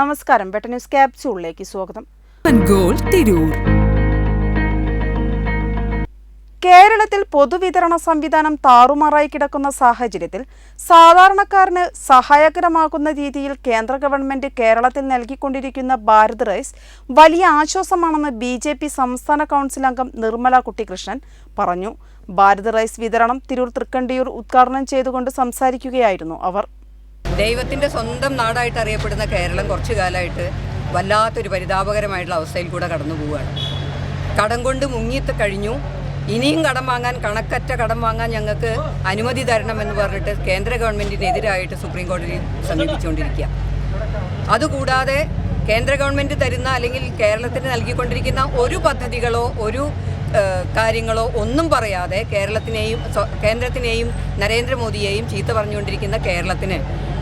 നമസ്കാരം. വെട്ട ന്യൂസ് ക്യാപ്സ്യൂളിലേക്ക് സ്വാഗതം. തിരൂർ കേരളത്തിൽ പൊതുവിതരണ സംവിധാനം താറുമാറായി കിടക്കുന്ന സാഹചര്യത്തിൽ സാധാരണക്കാരന് സഹായകരമാകുന്ന രീതിയിൽ കേന്ദ്ര ഗവൺമെന്റ് കേരളത്തിൽ നൽകിക്കൊണ്ടിരിക്കുന്ന ഭാരത് റൈസ് വലിയ ആശ്വാസമാണെന്ന് ബി ജെ പി സംസ്ഥാന കൗൺസിൽ അംഗം നിർമ്മല കുട്ടികൃഷ്ണൻ പറഞ്ഞു. ഭാരത് റൈസ് വിതരണം തിരൂർ തൃക്കണ്ടിയൂർ ഉദ്ഘാടനം ചെയ്തുകൊണ്ട് സംസാരിക്കുകയായിരുന്നു അവർ. ദൈവത്തിന്റെ സ്വന്തം നാടായിട്ട് അറിയപ്പെടുന്ന കേരളം കുറച്ചു കാലമായിട്ട് വല്ലാത്തൊരു പരിതാപകരമായിട്ടുള്ള അവസ്ഥയിൽ കൂടെ കടന്നു പോവുകയാണ്. കടം കൊണ്ട് മുങ്ങിത്ത് കഴിഞ്ഞു. ഇനിയും കടം വാങ്ങാൻ കണക്കറ്റ കടം വാങ്ങാൻ ഞങ്ങൾക്ക് അനുമതി തരണമെന്ന് പറഞ്ഞിട്ട് കേന്ദ്ര ഗവൺമെന്റിനെതിരായിട്ട് സുപ്രീം കോടതിയിൽ സമീപിച്ചുകൊണ്ടിരിക്കുക. അതുകൂടാതെ കേന്ദ്ര ഗവൺമെന്റ് തരുന്ന അല്ലെങ്കിൽ കേരളത്തിന് നൽകിക്കൊണ്ടിരിക്കുന്ന ഒരു പദ്ധതികളോ ഒരു കാര്യങ്ങളോ ഒന്നും പറയാതെ കേരളത്തിനെയും കേന്ദ്രത്തിനെയും നരേന്ദ്രമോദിയെയും ചീത്ത പറഞ്ഞുകൊണ്ടിരിക്കുന്ന കേരളത്തിന്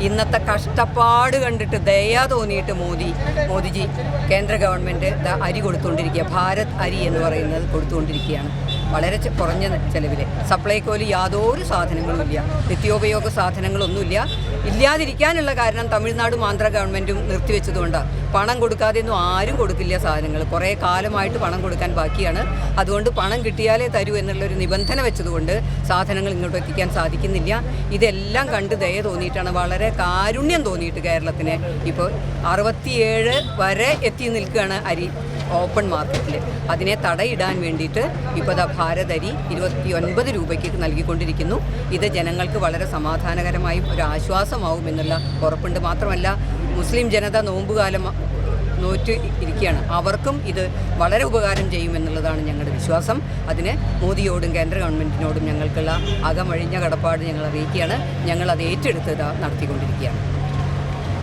ഇന്നത്തെ കഷ്ടപ്പാട് കണ്ടിട്ട് ദയ തോന്നിയിട്ട് മോദി മോദിജി കേന്ദ്ര ഗവൺമെന്റ് അരി കൊടുത്തുകൊണ്ടിരിക്കുക. ഭാരത് അരി എന്ന് പറയുന്നത് കൊടുത്തുകൊണ്ടിരിക്കുകയാണ്. വളരെ കുറഞ്ഞ ചെലവിൽ സപ്ലൈക്കോയിൽ യാതൊരു സാധനങ്ങളും ഇല്ല. നിത്യോപയോഗ സാധനങ്ങളൊന്നുമില്ല. ഇല്ലാതിരിക്കാനുള്ള കാരണം തമിഴ്നാടും ആന്ധ്ര ഗവൺമെന്റും നിർത്തിവെച്ചതുകൊണ്ടാണ് പണം കൊടുക്കാതെയൊന്നും ആരും കൊടുക്കില്ല സാധനങ്ങൾ കുറേ കാലമായിട്ട് പണം കൊടുക്കാൻ ബാക്കിയാണ്. അതുകൊണ്ട് പണം കിട്ടിയാലേ തരൂ എന്നുള്ളൊരു നിബന്ധന വെച്ചതുകൊണ്ട് സാധനങ്ങൾ ഇങ്ങോട്ട് എത്തിക്കാൻ സാധിക്കുന്നില്ല. ഇതെല്ലാം കണ്ട് ദയ തോന്നിയിട്ടാണ്. വളരെ കാരുണ്യം തോന്നിയിട്ട് കേരളത്തിന് ഇപ്പോൾ അറുപത്തിയേഴ് വരെ എത്തി നിൽക്കുകയാണ് അരി. ഓപ്പൺ മാർക്കറ്റിൽ. അതിനെ തടയിടാൻ വേണ്ടിയിട്ട് ഇപ്പോൾ ദാ ഭാരതരി ഇരുപത്തി ഒൻപത് രൂപയ്ക്ക് നൽകിക്കൊണ്ടിരിക്കുന്നു. ഇത് ജനങ്ങൾക്ക് വളരെ സമാധാനകരമായി ഒരു ആശ്വാസമാവും എന്നുള്ള ഉറപ്പുണ്ട്. മാത്രമല്ല മുസ്ലിം ജനത നോമ്പുകാലം നോറ്റ് ഇരിക്കുകയാണ്. അവർക്കും ഇത് വളരെ ഉപകാരം ചെയ്യുമെന്നുള്ളതാണ് ഞങ്ങളുടെ വിശ്വാസം. അതിന് മോദിയോടും കേന്ദ്ര ഗവൺമെന്റിനോടും ഞങ്ങൾക്കുള്ള അകമഴിഞ്ഞ കടപ്പാട് ഞങ്ങൾ അറിയിക്കുകയാണ്. ഞങ്ങൾ അത് ഏറ്റെടുത്ത് നടത്തിക്കൊണ്ടിരിക്കുകയാണ്.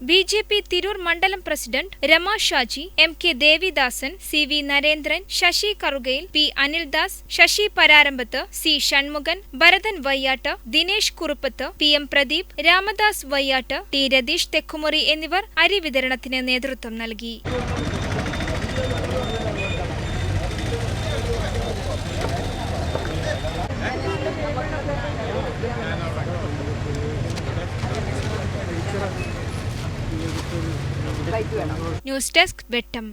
ബി ജെ പി തിരൂർ മണ്ഡലം president Rama Shaji M K Devidasan C V Narendran Sasi Karukayil P Anildas Sasi Pararambath C Shanmukhan Bharathan Vayyattu Dinesh Kuruppath P M Pradeep Ramadas Vayyattu T Ratheesh Thekkumuri എന്നിവർ അരി വിതരണത്തിന് നേതൃത്വം നൽകി. News desk വെട്ടം